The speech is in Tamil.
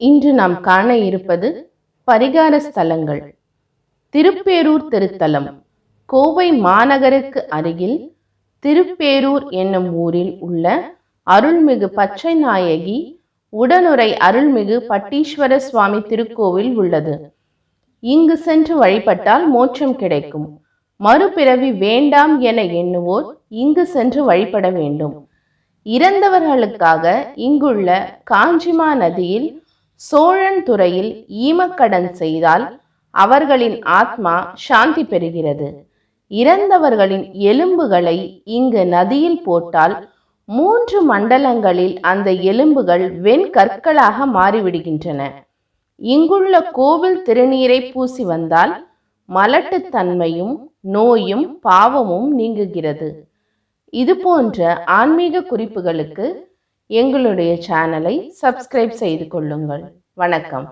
இன்று நாம் காண இருப்பது பரிகார ஸ்தலங்கள். திருப்பேரூர் திருத்தலம் கோவை மாநகருக்கு அருகில் திருப்பேரூர் என்னும் ஊரில் உள்ள அருள்மிகு பச்சை நாயகி உடனுரை அருள்மிகு பட்டீஸ்வர சுவாமி திருக்கோவில் உள்ளது. இங்கு சென்று வழிபட்டால் மோட்சம் கிடைக்கும். மறுபிறவி வேண்டாம் என எண்ணுவோர் இங்கு சென்று வழிபட வேண்டும். இறந்தவர்களுக்காக இங்குள்ள காஞ்சிமா நதியில் சோழன் துறையில் ஈமக்கடன் செய்தால் அவர்களின் ஆத்மா சாந்தி பெறுகிறது. இறந்தவர்களின் எலும்புகளை இங்கு நதியில் போட்டால் மூன்று மண்டலங்களில் அந்த எலும்புகள் வெண்கற்களாக மாறிவிடுகின்றன. இங்குள்ள கோவில் திருநீரை பூசி வந்தால் மலட்டுத்தன்மையும் நோயும் பாவமும் நீங்குகிறது. இது போன்ற ஆன்மீக குறிப்புகளுக்கு எங்களுடைய சேனலை சப்ஸ்கிரைப் செய்து கொள்ளுங்கள். வணக்கம்.